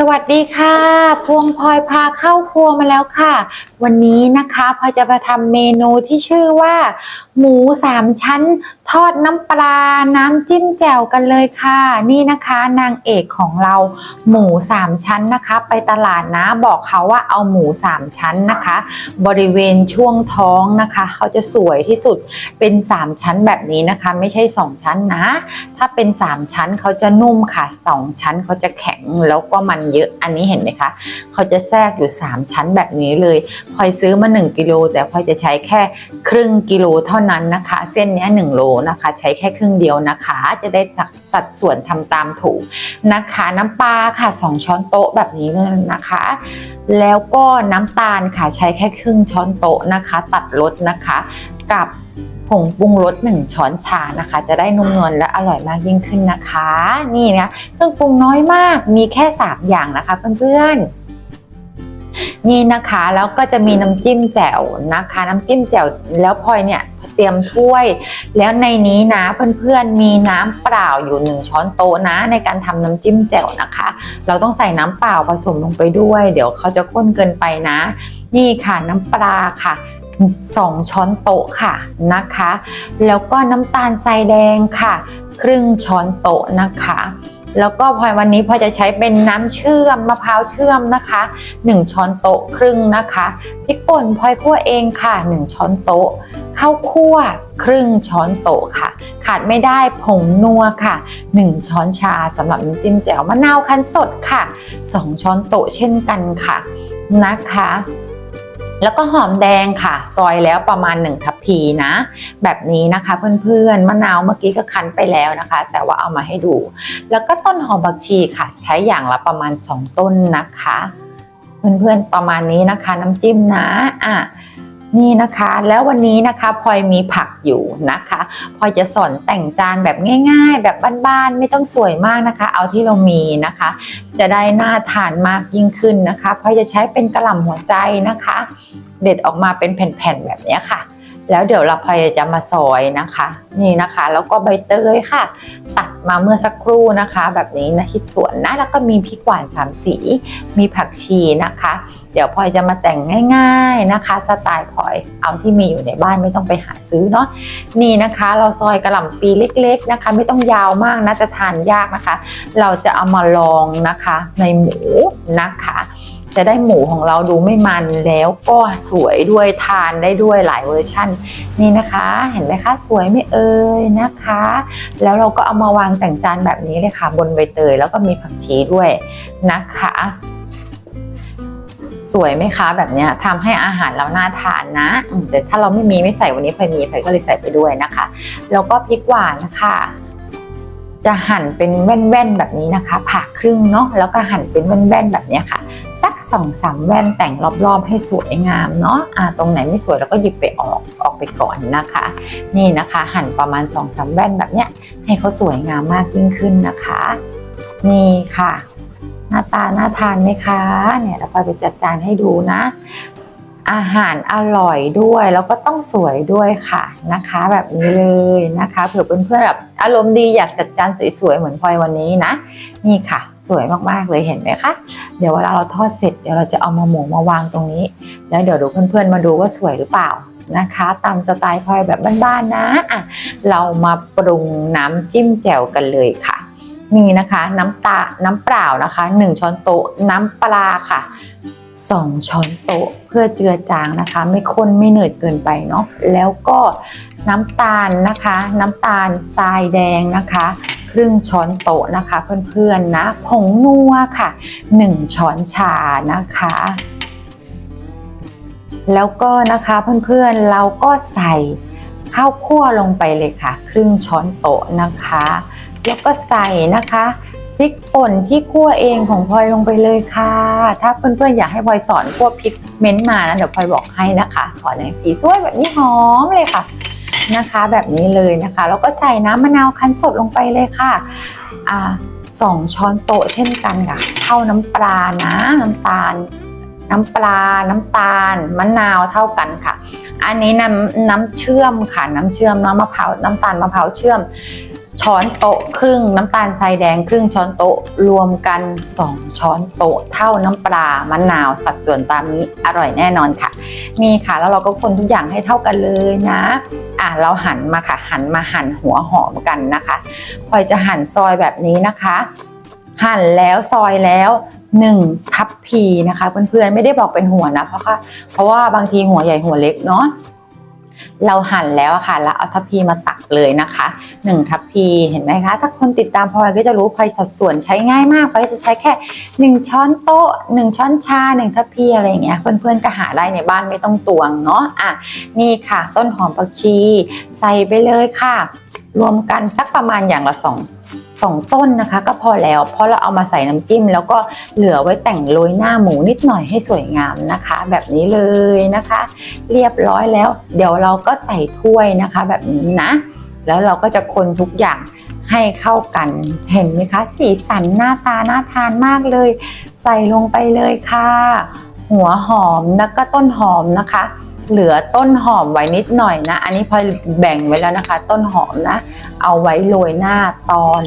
สวัสดีค่ะ พวงพลอยพาเข้าครัวมาแล้วค่ะ วันนี้นะคะพลอยจะมาทำเมนูที่ชื่อว่า หมูสามชั้น ทอดน้ำปลา น้ำจิ้มแจ่วกันเลยค่ะ นี่นะคะนางเอกของเรา หมูสามชั้นนะคะ ไปตลาดนะบอกเขาว่าเอาหมูสามชั้นนะคะ บริเวณช่วงท้องนะคะ เขาจะสวยที่สุดเป็นสามชั้นแบบนี้นะคะ ไม่ใช่สองชั้นนะ ถ้าเป็นสามชั้นเขาจะนุ่มค่ะสองชั้นเขาจะแข็งแล้วก็มันเยอะอันนี้เห็นไหมคะเขาจะแทรกอยู่สามชั้นแบบนี้เลยพลอยซื้อมา 1กิโลแต่พลอยจะใช้แค่ครึ่งกิโลเท่านั้นนะคะ เส้นนี้1โลนะคะ ใช้แค่ครึ่งเดียวนะคะ จะได้สัดส่วนทำตามถูกนะคะ น้ำปลาค่ะ 2 ช้อนโต๊ะแบบนี้เลยนะคะ แล้วก็น้ำตาลค่ะใช้แค่ครึ่งช้อนโต๊ะนะคะ ตัดรสนะคะ กับผงปรุงรส1ช้อนชานะคะ จะได้นุ่มนวลและอร่อยมากยิ่งขึ้นนะคะ นี่นะเครื่องปรุงน้อยมากมีแค่ 3 อย่างนะคะเพื่อนๆนี่นะคะแล้วก็จะมีน้ำจิ้มแจ่วนะคะ น้ำจิ้มแจ่วแล้วพลอยเนี่ยเตรียมถ้วย แล้วในนี้นะเพื่อนๆมีน้ำเปล่าอยู่1ช้อนโต๊ะนะ ในการทำน้ำจิ้มแจ่วนะคะ เราต้องใส่น้ำเปล่าผสมลงไปด้วย เดี๋ยวเขาจะข้นเกินไปนะ นี่ค่ะน้ำปลาค่ะ 2 ช้อนโต๊ะค่ะนะคะ แล้วก็น้ำตาลทรายแดงค่ะ ครึ่งช้อนโต๊ะนะคะ แล้วก็พลอยวันนี้พลอยจะใช้เป็นน้ำเชื่อมมะพร้าวเชื่อมนะคะ 1 ช้อนโต๊ะครึ่งนะคะพริกป่นพลอยคั่วเองค่ะ 1 ช้อนโต๊ะข้าวคั่วครึ่งช้อนโต๊ะค่ะ ขาดไม่ได้ผงนัวค่ะ 1 ช้อนชาสำหรับน้ำจิ้มแจ่วมะนาวคั้นสดค่ะ 2 ช้อนโต๊ะเช่นกันค่ะนะคะ แล้วก็หอมแดงค่ะ ซอยแล้วประมาณ1ทัพพีนะ แบบนี้นะคะเพื่อนๆมะนาวเมื่อกี้ก็คั้นไปแล้วนะคะ แต่ว่าเอามาให้ดู แล้วก็ต้นหอมผักชีค่ะ ใช้อย่างละประมาณ 2 ต้นนะคะ เพื่อนๆประมาณนี้นะคะ น้ำจิ้มนะอะ นี่นะคะ แล้ววันนี้นะคะพลอยมีผักอยู่นะคะพลอยจะสอนแต่งจานแบบง่าย ๆ แบบบ้านๆไม่ต้องสวยมากนะคะ เอาที่เรามีนะคะ จะได้น่าทานมากยิ่งขึ้นนะคะพลอยจะใช้เป็นกระหล่ำหัวใจนะคะ เด็ดออกมาเป็นแผ่นๆแบบนี้ค่ะ แล้วเดี๋ยวเราพยจะมาซอยนะคะ นี่นะคะ แล้วก็ใบเตยค่ะ ตัดมาเมื่อสักครู่นะคะ แบบนี้นะคิดสวนนะแล้วก็มีพริกหวานสามสี มีผักชีนะคะ เดี๋ยวพลอยจะมาแต่งง่ายๆนะคะ สไตล์พลอยเอาที่มีอยู่ในบ้านไม่ต้องไปหาซื้อเนาะนี่นะคะ เราซอยกระหล่ำปีเล็ก ๆนะคะ ไม่ต้องยาวมากนะจะทานยากนะคะ เราจะเอามาลองนะคะในหมูนะคะ จะได้หมูของเราดูไม่มันแล้วก็สวยด้วยทานได้ด้วยหลายเวอร์ชั่น นี่นะคะ เห็นไหมคะสวยไม่เอ่ยนะคะ แล้วเราก็เอามาวางแต่งจานแบบนี้เลยค่ะ บนใบเตยแล้วก็มีผักชีด้วยนะคะสวยไหมคะ แบบนี้ทำให้อาหารเราน่าทานนะ แต่ถ้าเราไม่มีไม่ใส่วันนี้พลอยมีพลอยก็เลยใส่ไปด้วยนะคะ แล้วก็พริกหวานนะคะ จะหั่นเป็นแว่นๆแบบนี้นะคะผ่าครึ่งเนาะแล้วก็หั่นเป็นแว่นๆแบบนี้ค่ะ สักสองสามแว่นแต่งรอบๆ ให้สวยงามเนาะอ่าตรงไหนไม่สวยเราก็หยิบไปออกออกไปก่อนนะคะ นี่นะคะ หั่นประมาณ2องสามแว่นแบบเนี้ยให้เขาสวยงามมากยิ่งขึ้นนะคะ นี่ค่ะหน้าตาน่าทานไหมคะ เนี่ยเราไปจัดจานให้ดูนะ อาหารอร่อยด้วย แล้วก็ต้องสวยด้วยค่ะนะคะ แบบนี้เลยนะคะเผื่อเพื่อนๆแบบอารมณ์ดีอยากจัดจานสวยๆเหมือนพลอยวันนี้นะ นี่ค่ะ สวยมากๆเลยเห็นไหมคะเดี๋ยวเวลาเราทอดเสร็จเดี๋ยวเราจะเอามาหมูมาวางตรงนี้ แล้วเดี๋ยวดูเพื่อนๆมาดูว่าสวยหรือเปล่านะคะ ตามสไตล์พลอยแบบบ้านๆนะอะเรามาปรุงน้ำจิ้มแจ่วกันเลยค่ะนี่นะคะ น้ำตา น้ำเปล่านะคะ 1 ช้อนโต๊ะ น้ำปลาค่ะ 2 ช้อนโต๊ะเพื่อเจือจางนะคะ ไม่ข้นไม่เหนื่อยเกินไปเนาะแล้วก็น้ำตาลนะคะ น้ำตาลทรายแดงนะคะ ครึ่งช้อนโต๊ะนะคะเพื่อนๆนะผงนัวค่ะ 1 ช้อนชานะคะแล้วก็นะคะเพื่อนๆเราก็ใส่ข้าวคั่วลงไปเลยค่ะ ครึ่งช้อนโต๊ะนะคะ แล้วก็ใส่นะคะ พริกป่นที่คั่วเองของพลอยลงไปเลยค่ะ ถ้าเพื่อนๆอยากให้พลอยสอนคั่วพริกเม้นต์มานะเดี๋ยวพลอยบอกให้นะคะสอนอย่างสีสวยแบบนี้หอมเลยค่ะนะคะ แบบนี้เลยนะคะแล้วก็ใส่น้ำมะนาวคั้นสดลงไปเลยค่ะอ่าสองช้อนโต๊ะเช่นกันค่ะเท่าน้ำปลานะน้ำตาล น้ำปลา น้ำตาล มะนาวเท่ากันค่ะ อันนี้น้ำน้ำเชื่อมค่ะน้ำเชื่อมน้ำมะพร้าวน้ำตาลมะพร้าวเชื่อม ช้อนโต๊ะครึ่งน้ำตาลทรายแดงครึ่งช้อนโต๊ะรวมกัน 2 ช้อนโต๊ะเท่าน้ำปลามะนาวสัดส่วนตามนี้อร่อยแน่นอนค่ะ นี่ค่ะแล้วเราก็คนทุกอย่างให้เท่ากันเลยนะ อะเราหั่นมาค่ะหั่นมาหั่นหัวหอมกันนะคะพลอยจะหั่นซอยแบบนี้นะคะ หั่นแล้วซอยแล้ว1ทัพพีนะคะเพื่อนๆไม่ได้บอกเป็นหัวนะเพราะว่าเพราะว่าบางทีหัวใหญ่หัวเล็กเนาะ เราหั่นแล้วค่ะ แล้วเอาทัพพีมาตักเลยนะคะ1ทัพพีเห็นไหมคะ ถ้าคนติดตามพลอยก็จะรู้พลอยสัดส่วนใช้ง่ายมากพลอยจะใช้แค่ 1 ช้อนโต๊ะ 1 ช้อนชา 1 ทัพพีอะไรอย่างเงี้ย เพื่อนๆก็หาได้ในบ้านไม่ต้องตวงเนาะอะนี่ค่ะ ต้นหอมผักชี ใส่ไปเลยค่ะ รวมกันสักประมาณอย่างละส สองต้นนะคะ ก็พอแล้วเพราะเราเอามาใส่น้ำจิ้ม แล้วก็เหลือไว้แต่งโรยหน้าหมูนิดหน่อยให้สวยงามนะคะ แบบนี้เลยนะคะ เรียบร้อยแล้ว เดี๋ยวเราก็ใส่ถ้วยนะคะ แบบนี้นะ แล้วเราก็จะคนทุกอย่างให้เข้ากันเห็นไหมคะ สีสันหน้าตาน่าทานมากเลย ใส่ลงไปเลยค่ะ หัวหอมแล้วก็ต้นหอมนะคะ เหลือต้นหอมไว้นิดหน่อยนะ อันนี้พอแบ่งไว้แล้วนะคะ ต้นหอมนะ เอาไว้โรยหน้าตอน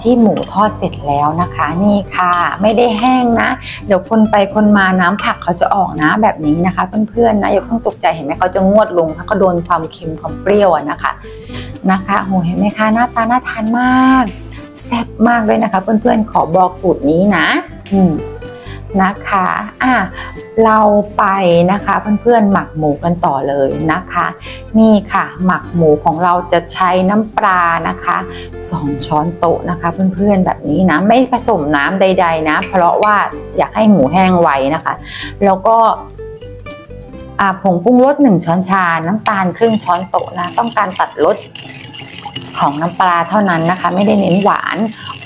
ที่หมูทอดเสร็จแล้วนะคะ นี่ค่ะ ไม่ได้แห้งนะ เดี๋ยวคนไปคนมาน้ำผักเขาจะออกนะแบบนี้นะคะ เพื่อนๆนะอย่าเพิ่งตกใจเห็นไหมเขาจะงวดลงถ้าเขาโดนความเค็มความเปรี้ยวนะคะนะคะโหเห็นไหมคะหน้าตาน่าทานมากแซ่บมากเลยนะคะ เพื่อนๆขอบอกสูตรนี้นะ อืม นะคะอะเราไปนะคะเพื่อนๆหมักหมูกันต่อเลยนะคะ นี่ค่ะ หมักหมูของเราจะใช้น้ำปลานะคะ2ช้อนโต๊ะนะคะเพื่อนๆแบบนี้นะไม่ผสมน้ำใด ๆ นะ เพราะว่าอยากให้หมูแห้งไวนะคะ แล้วก็ผงปรุงรส1ช้อนชา น้ำตาลครึ่งช้อนโต๊ะนะ ต้องการตัดรสของน้ำปลาเท่านั้นนะคะ ไม่ได้เน้นหวาน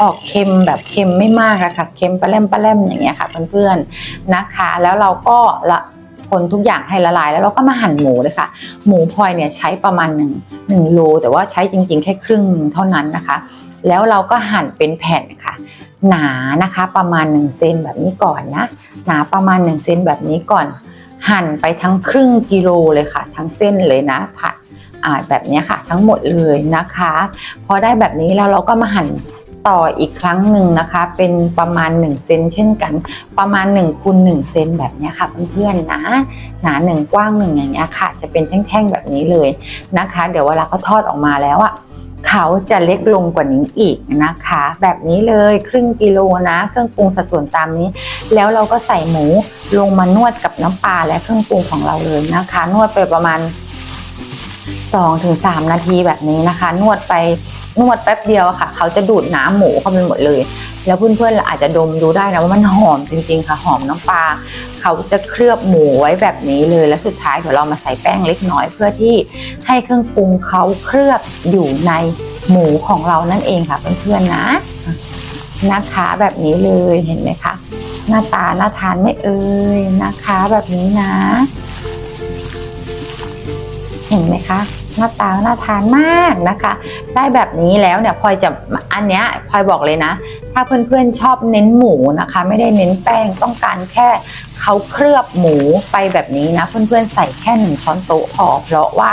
ออกเค็มแบบเค็มไม่มากอะค่ะเค็มปลาแรมปลาแรมอย่างเงี้ยค่ะเพื่อนๆนะคะ แล้วเราก็ละคนทุกอย่างให้ละลายแล้วเราก็มาหั่นหมูเลยค่ะ หมูพลอยเนี่ยใช้ประมาณ1 1โล แต่ว่าใช้จริงๆ แค่ครึ่งหนึ่งเท่านั้นนะคะ แล้วเราก็หั่นเป็นแผ่นค่ะ หนานะคะประมาณ1เซนแบบนี้ก่อนนะหนาประมาณ1เซนแบบนี้ก่อน หั่นไปทั้งครึ่งกิโลเลยค่ะ ทั้งเส้นเลยนะผัดแบบนี้ค่ะ ทั้งหมดเลยนะคะ พอได้แบบนี้แล้วเราก็มาหั่น ต่ออีกครั้งหนึ่งนะคะ เป็นประมาณ1เซนเช่นกัน ประมาณ1คูณ1เซนแบบนี้ค่ะเพื่อนๆนะหนาหนึ่งกว้างหนึ่งอย่างเงี้ยค่ะ จะเป็นแท่งๆแบบนี้เลยนะคะ เดี๋ยวเวลาเขาทอดออกมาแล้วอะเขาจะเล็กลงกว่านี้อีกนะคะ แบบนี้เลยครึ่งกิโลนะ เครื่องปรุงสัดส่วนตามนี้ แล้วเราก็ใส่หมูลงมานวดกับน้ำปลาและเครื่องปรุงของเราเลยนะคะ นวดไปประมาณ 2-3 นาทีแบบนี้นะคะ นวดไป นวดแป๊บเดียวค่ะ เขาจะดูดน้ำหมูเข้าไปหมดเลย แล้วเพื่อนๆอาจจะดมดูได้นะว่ามันหอมจริงๆค่ะหอมน้ำปลาเขาจะเคลือบหมูไว้แบบนี้เลยแล้วสุดท้ายเดี๋ยวเรามาใส่แป้งเล็กน้อยเพื่อที่ให้เครื่องปรุงเขาเคลือบอยู่ในหมูของเรานั่นเองค่ะเพื่อนๆนะนะคะแบบนี้เลยเห็นไหมคะหน้าตาน่าทานไม่เอ่ยนะคะแบบนี้นะ เห็นไหมคะ หน้าตาน่าทานมากนะคะ ได้แบบนี้แล้วเนี่ยพลอยจะอันเนี้ยพลอยบอกเลยนะ ถ้าเพื่อนๆชอบเน้นหมูนะคะ ไม่ได้เน้นแป้งต้องการแค่เขาเคลือบหมูไปแบบนี้นะ เพื่อนๆใส่แค่หนึ่งช้อนโต๊ะพอเพราะว่า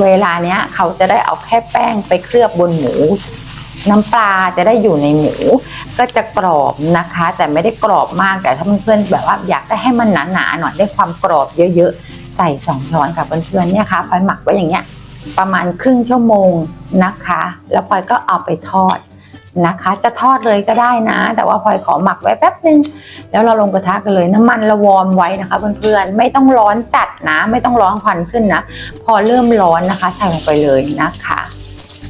เวลาเนี้ยเขาจะได้เอาแค่แป้งไปเคลือบบนหมู น้ำปลาจะได้อยู่ในหมู ก็จะกรอบนะคะ แต่ไม่ได้กรอบมากแต่ถ้าเพื่อนๆแบบว่าอยากได้ให้มันหนาๆหน่อยได้ความกรอบเยอะๆใส่สองช้อนค่ะเพื่อนๆเนี่ยค่ะพลอยหมักไว้อย่างเงี้ย ประมาณครึ่งชั่วโมงนะคะ แล้วพลอยก็เอาไปทอดนะคะ จะทอดเลยก็ได้นะ แต่ว่าพลอยขอหมักไว้แป๊บนึง แล้วเราลงกระทะกันเลยน้ำมันเราวอร์มไว้นะคะเพื่อนๆไม่ต้องร้อนจัดนะ ไม่ต้องร้อนควันขึ้นนะ พอเริ่มร้อนนะคะ ใส่ลงไปเลยนะคะ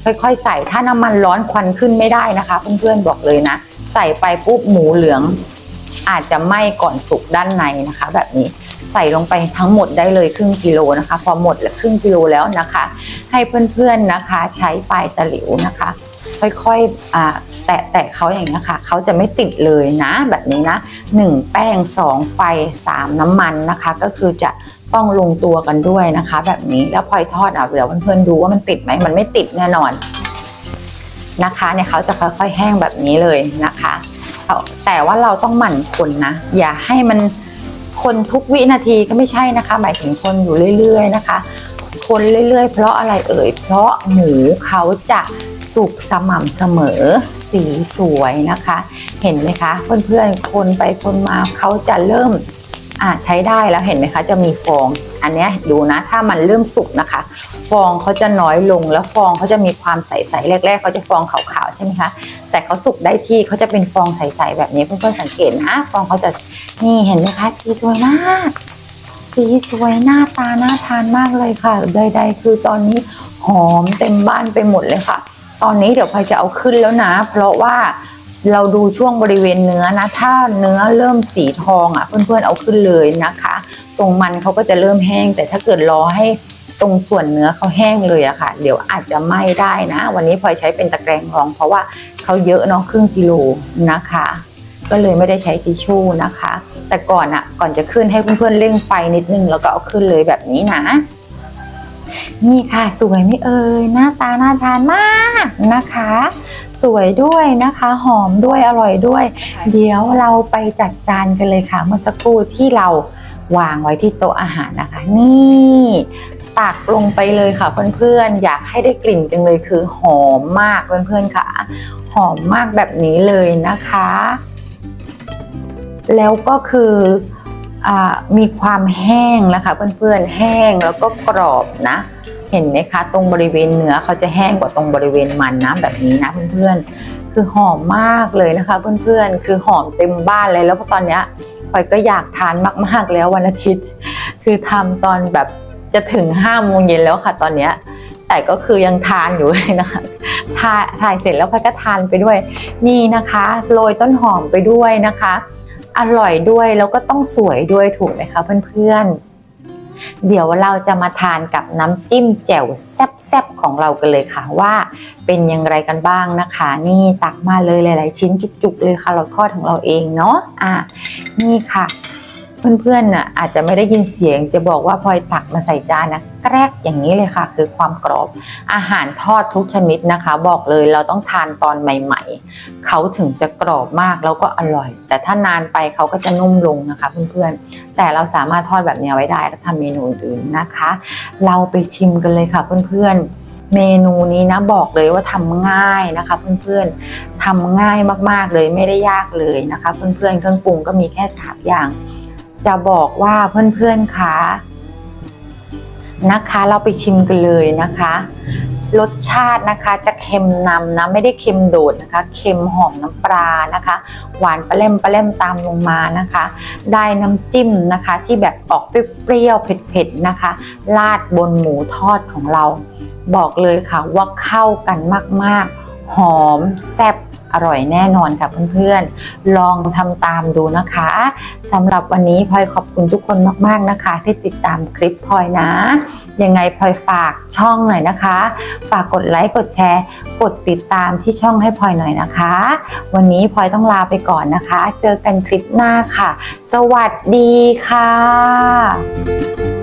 ค่อยๆใส่ถ้าน้ำมันร้อนควันขึ้นไม่ได้นะคะเพื่อนๆบอกเลยนะ ใส่ไปปุ๊บหมูเหลือง อาจจะไหม้ก่อนสุกด้านในนะคะ แบบนี้ ใส่ลงไปทั้งหมดได้เลยครึ่งกิโลนะคะ พอหมดครึ่งกิโลแล้วนะคะ ให้เพื่อนๆนะคะ ใช้ปลายตะหลิวนะคะ ค่อยๆแตะแตะเขาอย่างนี้ค่ะเขาจะไม่ติดเลยนะ แบบนี้นะหนึ่งแป้งสองไฟสามน้ำมันนะคะ ก็คือจะต้องลงตัวกันด้วยนะคะ แบบนี้แล้วพลอยทอดอะเดี๋ยวเพื่อนๆดูว่ามันติดไหมมันไม่ติดแน่นอนนะคะเนี่ยเขาจะค่อยๆแห้งแบบนี้เลยนะคะแต่ว่าเราต้องหมั่นคนนะ อย่าให้มัน คนทุกวินาทีก็ไม่ใช่นะคะ หมายถึงคนอยู่เรื่อยๆนะคะ คนเรื่อยๆ เพราะอะไรเอ่ย เพราะหมูเขาจะสุกสม่ำเสมอ สีสวยนะคะ เห็นไหมคะ เพื่อนๆ คนไปคนมาเขาจะเริ่มอ่าใช้ได้แล้วเห็นไหมคะ จะมีฟอง อันนี้ดูนะ ถ้ามันเริ่มสุกนะคะ ฟองเขาจะน้อยลงแล้วฟองเขาจะมีความใสๆแรก ๆเขาจะฟองขาวๆใช่ไหมคะ แต่เขาสุกได้ที่เขาจะเป็นฟองใสๆแบบนี้เพื่อนๆสังเกตนะ ฟองเขาจะ นี่เห็นไหมคะสีสวยมาก สีสวยหน้าตาน่าทานมากเลยค่ะ ใดๆคือตอนนี้หอมเต็มบ้านไปหมดเลยค่ะ ตอนนี้เดี๋ยวพลอยจะเอาขึ้นแล้วนะ เพราะว่าเราดูช่วงบริเวณเนื้อนะ ถ้าเนื้อเริ่มสีทองอะ เพื่อนๆเอาขึ้นเลยนะคะ ตรงมันเขาก็จะเริ่มแห้ง แต่ถ้าเกิดรอให้ตรงส่วนเนื้อเขาแห้งเลยอะค่ะ เดี๋ยวอาจจะไหม้ได้นะ วันนี้พลอยใช้เป็นตะแกรงรอง เพราะว่าเขาเยอะเนาะครึ่งกิโลนะคะ ก็เลยไม่ได้ใช้ทิชชู่นะคะ แต่ก่อนอะก่อนจะขึ้นให้เพื่อนๆเร่งไฟนิดนึงแล้วก็เอาขึ้นเลยแบบนี้นะ นี่ค่ะสวยไม่เอ่ยหน้าตาน่าทานมากนะคะ สวยด้วยนะคะ หอมด้วยอร่อยด้วย เดี๋ยวเราไปจัดจานกันเลยค่ะ เมื่อสักครู่ที่เราวางไว้ที่โต๊ะอาหารนะคะ นี่ตักลงไปเลยค่ะเพื่อนๆ อยากให้ได้กลิ่นจังเลยคือหอมมากเพื่อนๆค่ะ หอมมากแบบนี้เลยนะคะ แล้วก็คืออมีความแห้งนะคะเพื่อนๆแห้งแล้วก็กรอบนะ เห็นไหมคะ ตรงบริเวณเนื้อเขาจะแห้งกว่าตรงบริเวณมันนะแบบนี้นะเพื่อนๆคือหอมมากเลยนะคะเพื่อนๆคือหอมเต็มบ้านเลยแล้วพอตอนเนี้ยพลอยก็อยากทานมาก ๆ แล้ววันอาทิตย์ คือทำตอนแบบจะถึงห้าโมงเย็นแล้วค่ะตอนเนี้ยแต่ก็คือยังทานอยู่เลยนะคะทาถ่ายเสร็จแล้วพลอยก็ทานไปด้วย นี่นะคะโรยต้นหอมไปด้วยนะคะ อร่อยด้วยแล้วก็ต้องสวยด้วยถูกไหมคะเพื่อนๆ เดี๋ยวเราจะมาทานกับน้ำจิ้มแจ่วแซ่บๆของเรากันเลยค่ะว่าเป็นอยังไงกันบ้างนะคะ นี่ตักมาเลยหลาย ๆ ชิ้นจุกๆเลยค่ะ เราทอดของเราเองเนาะอะนี่ค่ะ เพื่อนๆน่ะอาจจะไม่ได้ยินเสียง จะบอกว่าพลอยตักมาใส่จานนะแกรกอย่างนี้เลยค่ะ คือความกรอบ อาหารทอดทุกชนิดนะคะ บอกเลยเราต้องทานตอนใหม่ ๆ เขาถึงจะกรอบมากแล้วก็อร่อย แต่ถ้านานไปเขาก็จะนุ่มลงนะคะเพื่อนๆ แต่เราสามารถทอดแบบนี้ไว้ได้แล้วทำเมนูอื่นนะคะ เราไปชิมกันเลยค่ะเพื่อนๆเมนูนี้นะบอกเลยว่าทำง่ายนะคะเพื่อนๆทำง่ายมากๆเลยไม่ได้ยากเลยนะคะ เพื่อนๆเครื่องปรุงก็มีแค่สามอย่าง จะบอกว่าเพื่อนๆคะนะคะ เราไปชิมกันเลยนะคะ รสชาตินะคะจะเค็มนำนะไม่ได้เค็มโดดนะคะเค็มหอมน้ำปลานะคะ หวานปลาเล่มปลาเล่มตามลงมานะคะ ได้น้ำจิ้มนะคะที่แบบออกเปรี้ยวเผ็ดๆนะคะราดบนหมูทอดของเรา บอกเลยค่ะว่าเข้ากันมากๆ หอมแซ่บ อร่อยแน่นอนค่ะเพื่อนๆ ลองทำตามดูนะคะสำหรับวันนี้พลอยขอบคุณทุกคนมากๆนะคะ ที่ติดตามคลิปพลอยนะ ยังไงพลอยฝากช่องหน่อยนะคะ ฝากกดไลค์กดแชร์ กดติดตามที่ช่องให้พลอยหน่อยนะคะ วันนี้พลอยต้องลาไปก่อนนะคะ เจอกันคลิปหน้าค่ะ สวัสดีค่ะ